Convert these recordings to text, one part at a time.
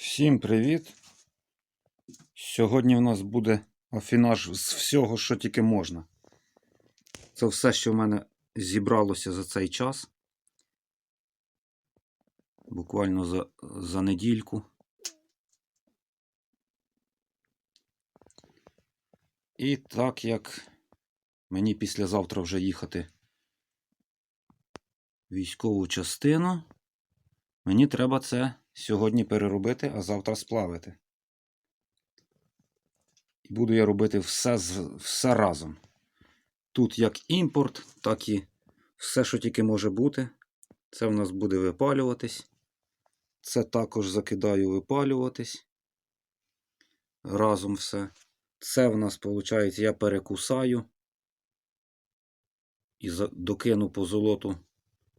Всім привіт! Сьогодні в нас буде афінаж з всього, що тільки можна. Це все, що в мене зібралося за цей час. Буквально за, за недільку. І так як мені післязавтра вже їхати військову частину, мені треба це сьогодні переробити, а завтра сплавити. І буду я робити все, все разом. Тут як імпорт, так і все, що тільки може бути. Це в нас буде випалюватись. Це також закидаю випалюватись. Разом все. Це в нас, виходить, я перекусаю і докину по золоту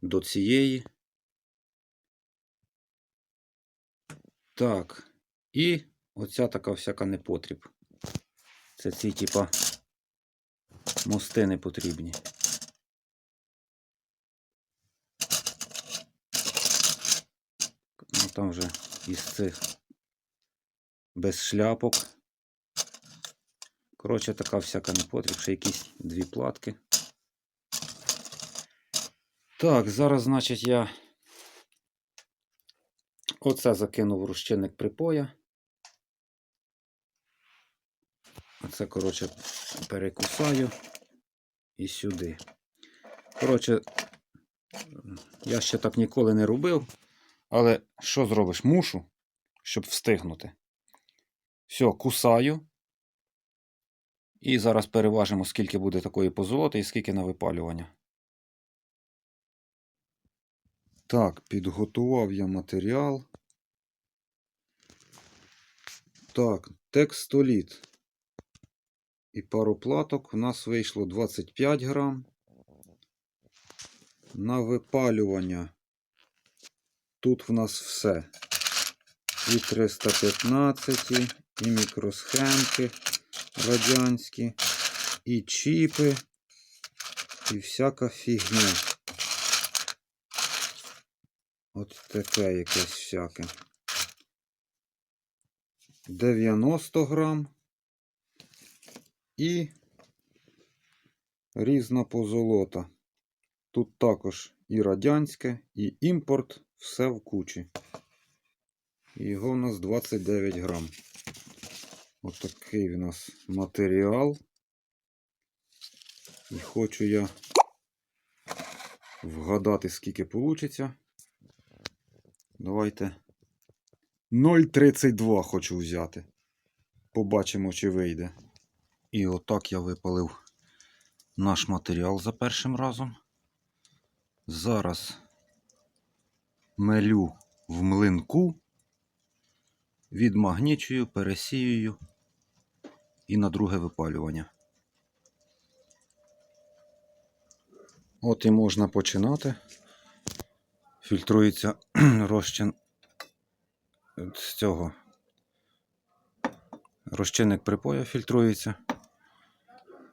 до цієї. Так. І оця така всяка непотріб. Це ці, типа, мости не потрібні. Ну там вже із цих без шляпок. Коротше, така всяка непотріб, ще якісь дві платки. Так, зараз, значить, я оце закинув розчинник припоя. Оце, коротше, перекусаю і сюди. Коротше, я ще так ніколи не робив, але що зробиш? Мушу, щоб встигнути. Все, кусаю. І зараз переважимо, скільки буде такої позолоти і скільки на випалювання. Так, підготував я матеріал. Так, текстоліт і пару платок. У нас вийшло 25 грам. На випалювання тут в нас все. І 315, і мікросхемки радянські, і чіпи, і всяка фігня. От таке якесь всяке. 90 грам. І різна позолота. Тут також і радянське, і імпорт, все в кучі. Його у нас 29 грам. Отакий у нас матеріал. І хочу я вгадати, скільки вийде. Давайте 0,32 хочу взяти. Побачимо, чи вийде. І отак я випалив наш матеріал за першим разом. Зараз мелю в млинку, відмагнічую, пересіюю і на друге випалювання. От і можна починати. Фільтрується розчин з цього. Розчинник припоя фільтрується.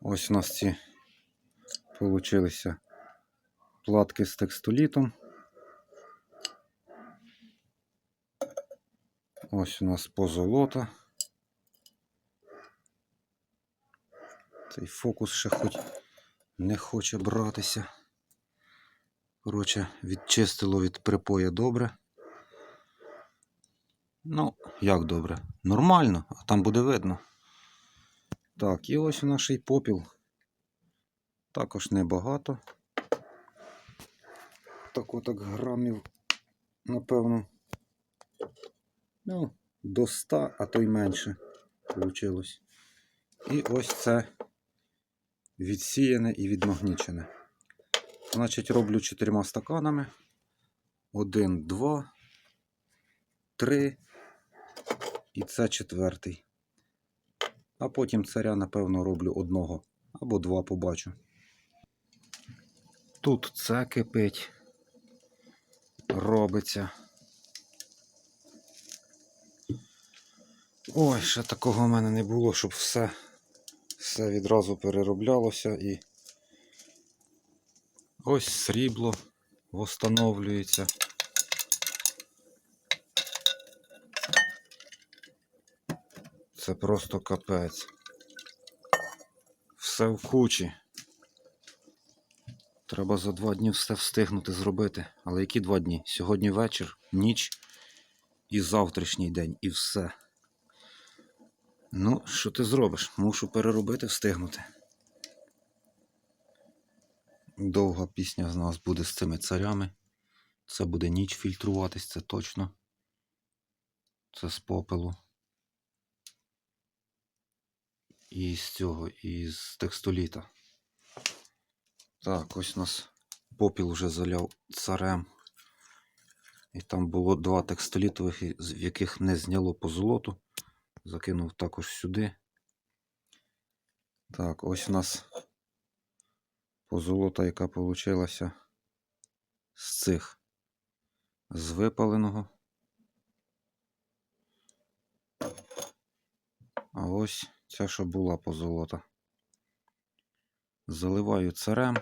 Ось у нас ці получилися платки з текстолітом. Ось у нас позолота. Цей фокус ще хоч не хоче братися. Коротше, відчистило від припоя добре. Ну, як добре? Нормально, а там буде видно. Так, і ось наш попіл. Також небагато. Так отак грамів, напевно. Ну, до 100, а то й менше вийшло. І ось це відсіяне і відмагнічене. Значить, роблю чотирма стаканами. Один, два, три. І це четвертий. А потім царя, напевно, роблю одного або два побачу. Тут це кипить. Робиться. Ой, ще такого в мене не було, щоб все, все відразу перероблялося і ось срібло встановлюється. Це просто капець. Все в кучі. Треба за два дні все встигнути зробити. Але які два дні? Сьогодні вечір, ніч і завтрашній день, і все. Ну, що ти зробиш? Мушу переробити, встигнути. Довга пісня з нас буде з цими царями. Це буде ніч фільтруватись, це точно. Це з попелу. І з цього, і з текстоліта. Так, ось у нас попіл вже заляв царем. І там було два текстолітових, з- яких не зняло по золоту. Закинув також сюди. Так, ось у нас позолота, яка вийшла з цих. З випаленого. А ось ця, що була позолота. Заливаю царем.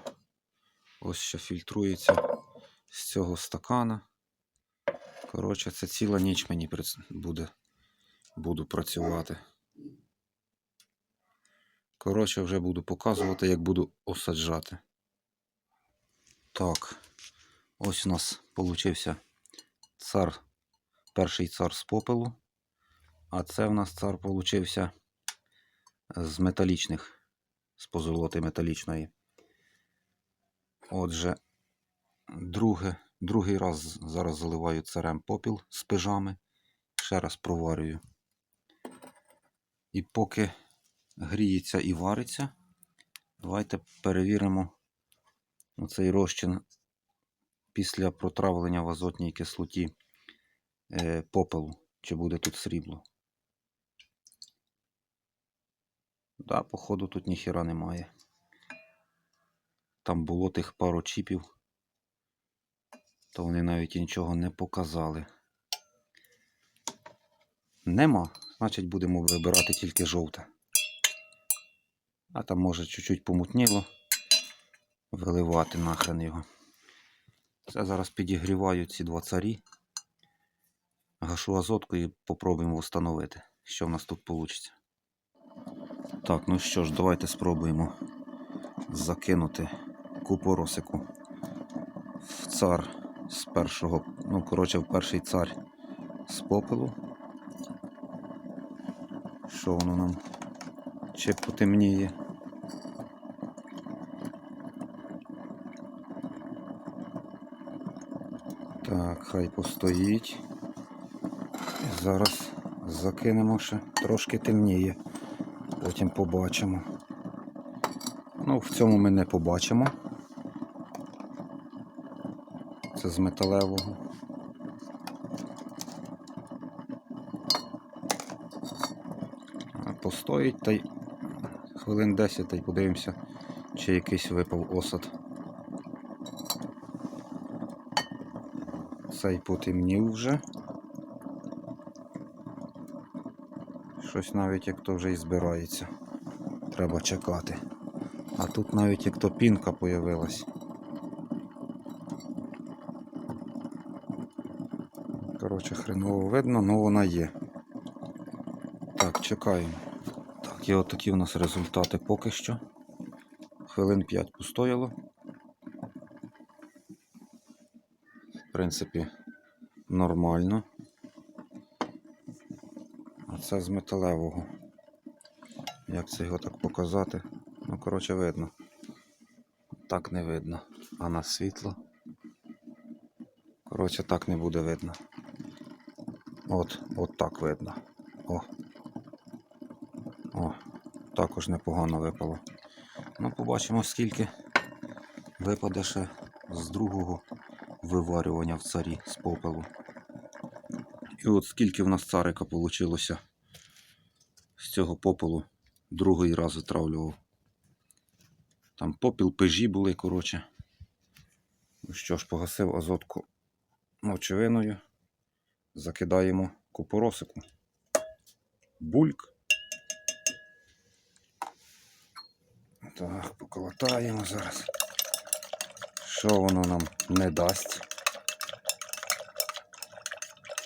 Ось що фільтрується з цього стакана. Коротше, це ціла ніч мені буде, буду працювати. Коротше, вже буду показувати, як буду осаджати. Так, ось у нас получився цар, перший цар з попелу. А це в нас цар получився з металічних, з позолоти металічної. Отже, друге, другий раз зараз заливаю царем попіл з пижами. Ще раз проварюю. І поки гріється і вариться, давайте перевіримо оцей розчин після протравлення в азотній кислоті е, попелу, чи буде тут срібло. Да, походу тут ніхіра немає. Там було тих пару чіпів, то вони навіть нічого не показали. Нема, значить будемо вибирати тільки жовте. А там може чуть-чуть помутніло. Виливати нахрен його. Це зараз підігріваю ці два царі. Гашу азотку і попробуємо встановити, що в нас тут вийде. Так, ну що ж, давайте спробуємо закинути купоросику в цар з першого, ну, коротше, в перший цар з попелу. Що воно нам чи потемніє? Так, хай постоїть. Зараз закинемо ще трошки темніє. Потім побачимо. Ну, в цьому ми не побачимо. Це з металевого. Постоїть та й хвилин 10 та й подивимося, чи якийсь випав осад. Цей потемнів вже. Щось навіть як то вже і збирається. Треба чекати. А тут навіть як то пінка появилась. Коротше, хреново видно, але вона є. Так, чекаємо. Так, і от такі у нас результати поки що. Хвилин 5 постояло. В принципі, нормально. Це з металевого. Як це його так показати? Ну, коротше, видно. Так не видно. А на світло. Коротше, так не буде видно. От, от так видно. О. О, також непогано випало. Ну, побачимо, скільки випаде ще з другого виварювання в царі з попелу. І от скільки в нас царика вийшло з цього попелу другий раз витравлював. Там попіл, пежі були, коротше. Ну що ж, погасив азотку мочевиною. Закидаємо купоросику. Бульк. Так, поколотаємо зараз. Що воно нам не дасть?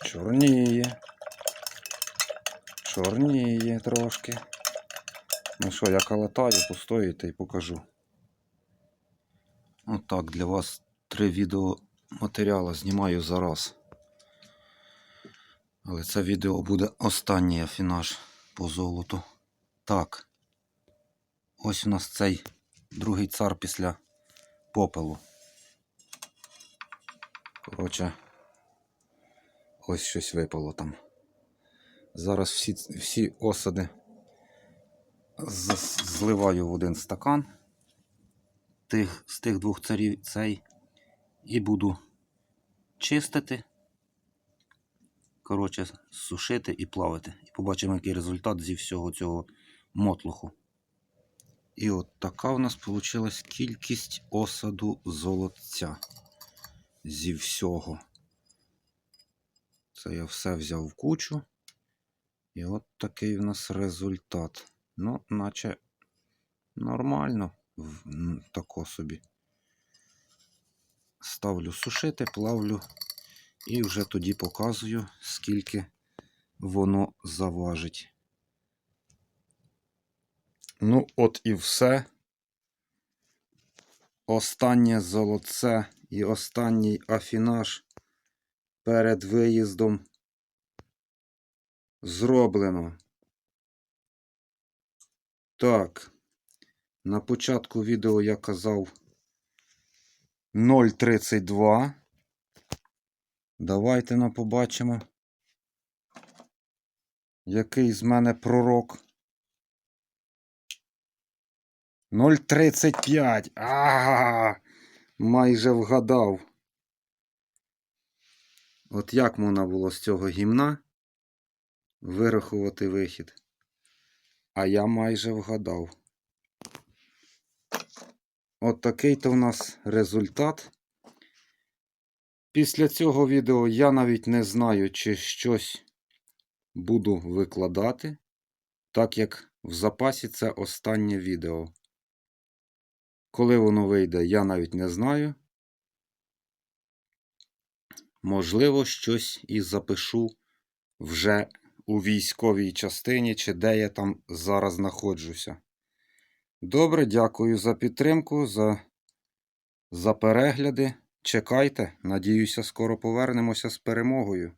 Чорніє. Чорніє трошки. Ну що, я калатаю, постоїте і покажу. Отак, для вас три відеоматеріали знімаю зараз. Але це відео буде останній афінаж по золоту. Так. Ось у нас цей другий цар після попелу. Коротше, ось щось випало там. Зараз всі, всі осади зливаю в один стакан тих, з тих двох царів цей і буду чистити. Коротше, сушити і плавити. І побачимо, який результат зі всього цього мотлуху. І от така в нас вийшла кількість осаду золотця. Зі всього. Це я все взяв в кучу. І от такий в нас результат. Ну, наче нормально. В- Тако собі. Ставлю сушити, плавлю і вже тоді показую, скільки воно заважить. Ну, от і все. Останнє золоце і останній афінаж перед виїздом зроблено. Так. На початку відео я казав 0,32. Давайте на побачимо, який з мене пророк. 0,35. А, майже вгадав. От як можна було з цього гімна вирахувати вихід? А я майже вгадав. От такий то в нас результат. Після цього відео я навіть не знаю, чи щось буду викладати, так як в запасі це останнє відео. Коли воно вийде, я навіть не знаю. Можливо, щось і запишу вже у військовій частині, чи де я там зараз знаходжуся. Добре, дякую за підтримку, за, за перегляди. Чекайте, надіюся, скоро повернемося з перемогою.